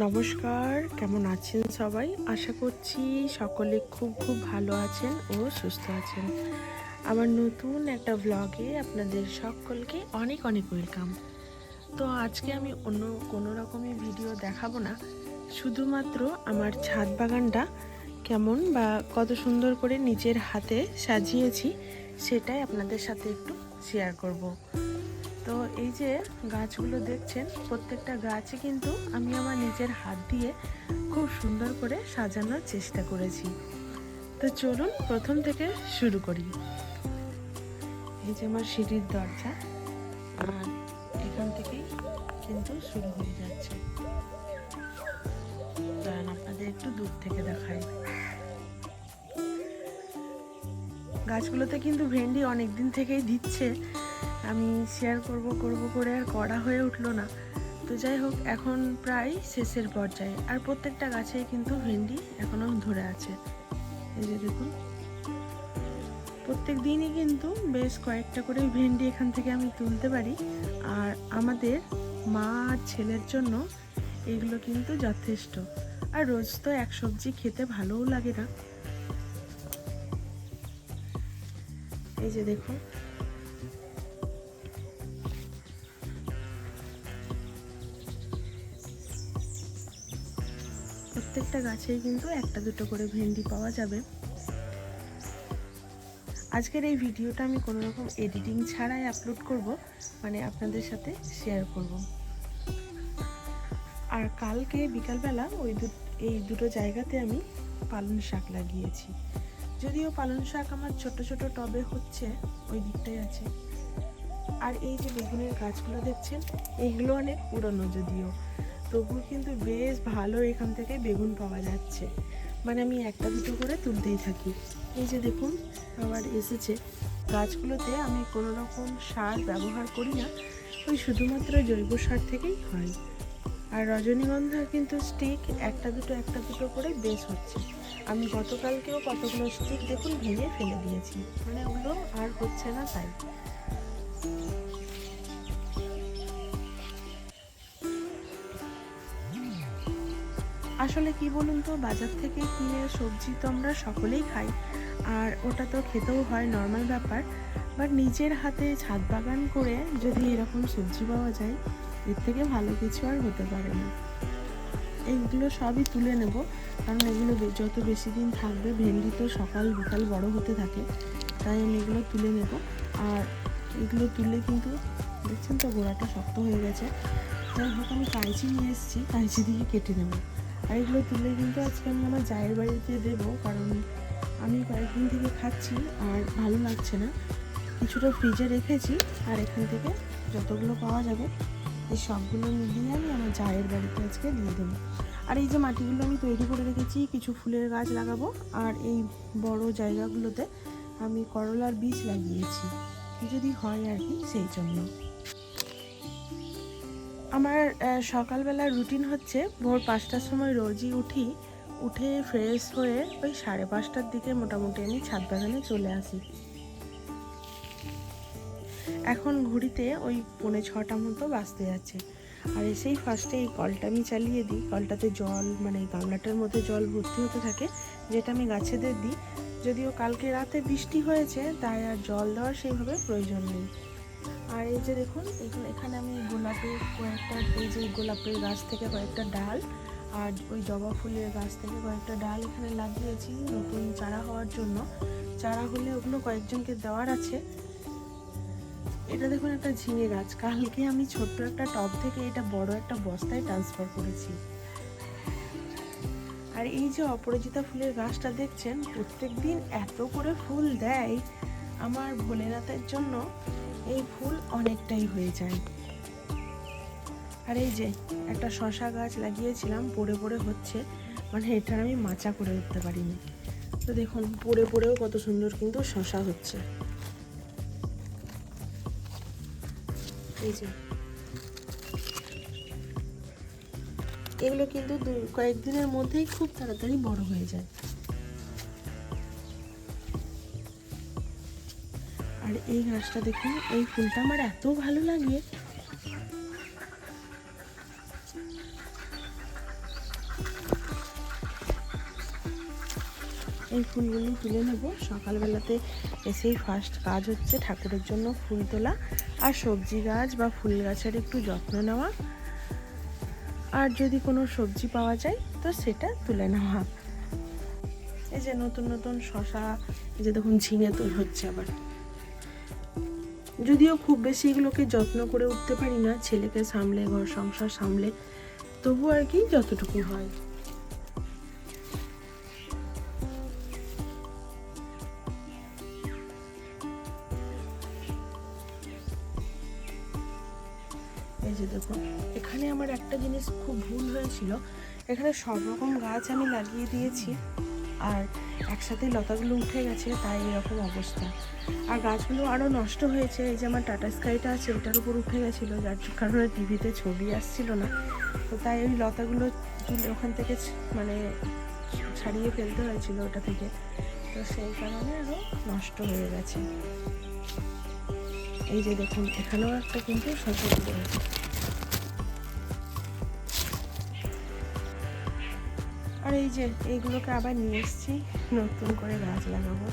নমস্কার, কেমন আছেন সবাই? আশা করছি সকলে খুব খুব ভালো আছেন ও সুস্থ আছেন। আমার নতুন একটা ব্লগে আপনাদের সকলকে অনেক অনেক ওয়েলকাম তো আজকে আমি অন্য কোনো রকমের ভিডিও দেখাবো না। শুধুমাত্র আমার ছাদ বাগানটা কেমন বা কত সুন্দর করে নিজের হাতে সাজিয়েছি, সেটাই আপনাদের সাথে একটু শেয়ার করব। তো এই যে গাছগুলো দেখছেন, প্রত্যেকটা গাছে কিন্তু আমি আমার নিজের হাত দিয়ে খুব সুন্দর করে সাজানোর চেষ্টা করেছি। তো চলুন প্রথম থেকে শুরু করি। এই যে আমার সিঁড়ির দরজা, আর এখান থেকেই কিন্তু শুরু হয়ে যাচ্ছে। দাঁড়ান আপনাদের একটু দূর থেকে দেখাই। গাছগুলোতে কিন্তু ভেন্ডি অনেক দিন থেকেই দিচ্ছে। আমি শেয়ার করব করব করে আর করা হয়ে উঠল না। তো যাই হোক, এখন প্রায় শেষের পর্যায়ে। আর প্রত্যেকটা গাছেই কিন্তু ভেন্ডি এখনও ধরে আছে। এই যে দেখুন। প্রত্যেক দিনই কিন্তু বেশ কয়েকটা করে ভেন্ডি এখান থেকে আমি তুলতে পারি। আর আমাদের মা আর ছেলের জন্য এগুলো কিন্তু যথেষ্ট। আর রোজ তো এক সবজি খেতে ভালোও লাগে না। এই যে দেখুন। প্রত্যেকটা গাছেই কিন্তু একটা দুটো করে ভেন্ডি পাওয়া যাবে। আজকের এই ভিডিওটা আমি কোনো রকম এডিটিং ছাড়াই আপলোড করব মানে আপনাদের সাথে শেয়ার করব। আর কালকে বিকালবেলা ওই দু, এই দুটো জায়গাতে আমি পালং শাক লাগিয়েছি। যদিও পালং শাক আমার ছোট ছোট টবে হচ্ছে, ওই দিকটাই আছে। আর এই যে বেগুনের গাছগুলো দেখছেন এইগুলো অনেক পুরনো যদিও। তবুও কিন্তু বেশ ভালো এখান থেকে বেগুন পাওয়া যাচ্ছে। মানে আমি একটা দুটো করে তুলতেই থাকি। এই যে দেখুন, আবার এসেছে। গাছগুলোতে আমি কোনো রকম সার ব্যবহার করি না। ওই শুধুমাত্র জৈব সার থেকেই হয়। আর রজনীগন্ধার কিন্তু স্টিক একটা দুটো একটা দুটো করে বেশ হচ্ছে। আমি গতকালকেও কতগুলো স্টিক দেখুন ভেঙে ফেলে দিয়েছি। মানে ওগুলো আর হচ্ছে না তাই। আসলে কি বলুন তো, বাজার থেকে কিনে সবজি তো আমরা সকলেই খাই। আর ওটা তো খেতেও হয় নর্মাল ব্যাপার। বাট নিজের হাতে ছাদ বাগান করে যদি এরকম সবজি পাওয়া যায়, এর থেকে ভালো কিছু আর হতে পারে না। এইগুলো সবই তুলে নেব, কারণ এগুলো যত বেশি দিন থাকবে, ভেন্ডি তো সকাল বিকাল বড় হতে থাকে, তাই আমি এগুলো তুলে নেব। আর এগুলো তুললে কিন্তু, দেখছেন তো গোড়াটা শক্ত হয়ে গেছে। যাই হোক, আমি কাঁচি নিয়ে এসেছি কাঁচি দিয়ে কেটে নেব। আর এগুলো তুলে কিন্তু আজকে আমি আমার জায়ের বাড়িতে দেবো, কারণ আমি কয়েকদিন থেকে খাচ্ছি আর ভালো লাগছে না। কিছুটা ফ্রিজে রেখেছি আর এখান থেকে যতগুলো পাওয়া যাবে, এই সবগুলো মিলিয়ে আমি আমার জায়ের বাড়িতে আজকে দিয়ে দেবো। আর এই যে মাটিগুলো আমি তৈরি করে রেখেছি, কিছু ফুলের গাছ লাগাবো আর এই বড় জায়গাগুলোতে আমি করলার বীজ লাগিয়েছি। যদি হয় আর কি, সেই জন্য। আমার সকালবেলার রুটিন হচ্ছে ভোর পাঁচটার সময় রোজই উঠি, উঠে ফ্রেশ হয়ে ওই সাড়ে পাঁচটার দিকে মোটামুটি আমি ছাদ বাগানে চলে আসি। এখন ঘড়িতে ওই পৌনে ছটা মতো বাঁচতে যাচ্ছে। আর এসেই ফার্স্টে এই কলটা আমি চালিয়ে দিই, কলটাতে জল মানে গামলাটার মধ্যে জল ভর্তি হতে থাকে, যেটা আমি গাছেদের দিই। যদিও কালকে রাতে বৃষ্টি হয়েছে, তাই আর জল দেওয়ার সেইভাবে প্রয়োজন নেই। আর এই যে দেখুন, এখানে আমি গোলাপের কয়েকটা এই যে গোলাপের গাছ থেকে কয়েকটা ডাল আর ওই জবা ফুলের গাছ থেকে কয়েকটা ডাল এখানে লাগিয়েছি নতুন চারা হওয়ার জন্য। চারা হলে ওগুলো কয়েকজনকে দেওয়ার আছে। এটা দেখুন একটা ঝিঙে গাছ। কালকে আমি ছোট্ট একটা টব থেকে এটা বড় একটা বস্তায় ট্রান্সফার করেছি। আর এই যে অপরাজিতা ফুলের গাছটা দেখছেন প্রত্যেক দিন এত করে ফুল দেয়। আমার ভোলেনাথের জন্য এই ফুল অনেকটাই হয়ে যায়। আর এই যে একটা শশা গাছ লাগিয়েছিলাম, পড়ে পড়ে হচ্ছে। মানে এটার আমি মাচা করে উঠতে পারিনি। তো দেখুন, পড়ে পড়েও কত সুন্দর কিন্তু শশা হচ্ছে। এই যে। এগুলো কিন্তু কয়েকদিনের মধ্যেই খুব তাড়াতাড়ি বড় হয়ে যায়। আর এই গাছটা দেখুন, এই ফুলটা আমার এত ভালো লাগে। এই ফুলগুলো তুলে নেব। সকালবেলাতে এসেই ফার্স্ট কাজ হচ্ছে ঠাকুরের জন্য ফুল তোলা আর সবজি গাছ বা ফুল গাছের একটু যত্ন নেওয়া। আর যদি কোনো সবজি পাওয়া যায়, তো সেটা তুলে নেওয়া। এই যে নতুন নতুন শশা, এই যে দেখুন ঝিঙে তুল হচ্ছে আবার। যদিও খুব বেশি এগুলোকে যত্ন করে উঠতে পারি না, ছেলেকে সামলে, ঘর সংসার সামলে তবু আর কি যতটুকু হয়। এই যে দেখুন, এখানে আমার একটা জিনিস খুব ভুল হয়েছিল। এখানে সব রকম গাছ আমি লাগিয়ে দিয়েছি। আর একসাথে লতাগুলো উঠে গেছে, তাই এরকম অবস্থা। আর গাছগুলো আরও নষ্ট হয়েছে, এই যে আমার টাটা স্কাইটা আছে ওটার উপর উঠে গেছিল, যার কারণে টিভিতে ছবি আসছিল না। তো তাই ওই লতাগুলো ওখান থেকে মানে ছাড়িয়ে ফেলতে হয়েছিল ওটা থেকে। তো সেই কারণে আরও নষ্ট হয়ে গেছে। এই যে দেখুন, এখানেও একটা কিন্তু সচেতন রয়েছে আর এই যে এইগুলোকে আবার নিয়ে এসেছি, নতুন করে গাছ লাগাবো।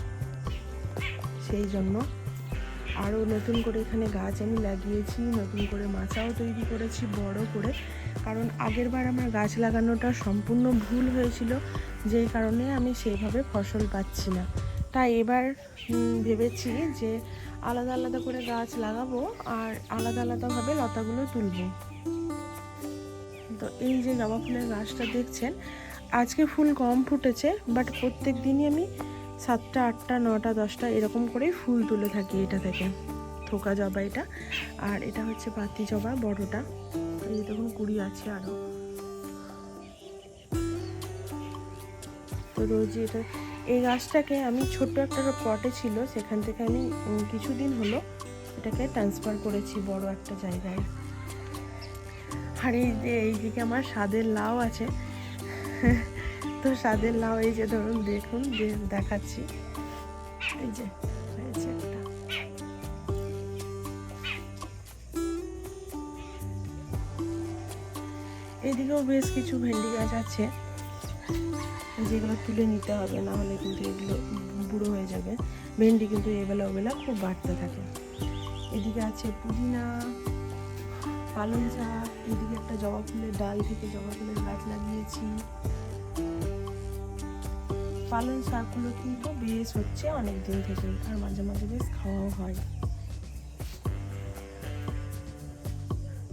সেই জন্য আরও নতুন করে এখানে গাছ আমি লাগিয়েছি, নতুন করে মাচাও তৈরি করেছি, বড় করে। কারণ আগেরবার আমার গাছ লাগানোটা সম্পূর্ণ ভুল হয়েছিল, যেই কারণে আমি সেইভাবে ফসল পাচ্ছি না। তাই এবার ভেবেছি যে আলাদা আলাদা করে গাছ লাগাবো আর আলাদা আলাদাভাবে লতাগুলো তুলবো। তো এই যে জবা ফুলের গাছটা দেখছেন আজকে ফুল কম ফুটেছে বাট প্রত্যেক দিনই আমি সাতটা, আটটা, নটা, দশটা এরকম করেই ফুল তুলে থাকি এটা থেকে। থোকা জবা এটা। আর এটা হচ্ছে পাতি জবা, বড়টা। এই যে দেখুন, কুড়ি আছে আরও তো রোজ এটা, এই গাছটাকে আমি ছোট্ট একটা পটে ছিল, সেখান থেকে আমি কিছুদিন হলো এটাকে ট্রান্সফার করেছি বড় একটা জায়গায়। আর এই যে, এইদিকে আমার স্বাদের লাউ আছে। তো স্বাদের লাউ, এই যে ধরুন, দেখুন দেখাচ্ছি। এই যে এদিকেও বেশ কিছু ভেন্ডি গাছ আছে, যেগুলো তুলে নিতে হবে, না হলে কিন্তু এগুলো বুড়ো হয়ে যাবে। ভেন্ডি কিন্তু এবেলা ওবেলা খুব বাড়তে থাকে। এদিকে আছে পুদিনা, পালং শাক, এদিকে একটা জবা ফুলের ডাল থেকে জবা ফুলের গাছ লাগিয়েছি। পালং শাকগুলো কিন্তু বেশ হচ্ছে অনেক দিন থেকে আর মাঝে মাঝে বেশ খাওয়াও হয়।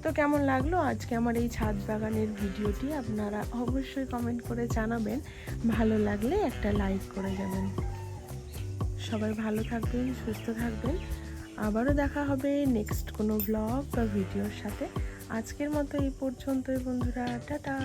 তো কেমন লাগল আজকে আমার এই ছাদ বাগানের ভিডিওটি? আপনারা অবশ্যই কমেন্ট করে জানাবেন। ভালো লাগলে একটা লাইক করে যাবেন সবাই ভালো থাকবেন, সুস্থ থাকবেন। আবারও দেখা হবে নেক্সট কোনো ব্লগ বা ভিডিওর সাথে। আজকের মতো এই পর্যন্তই বন্ধুরা, টাটা!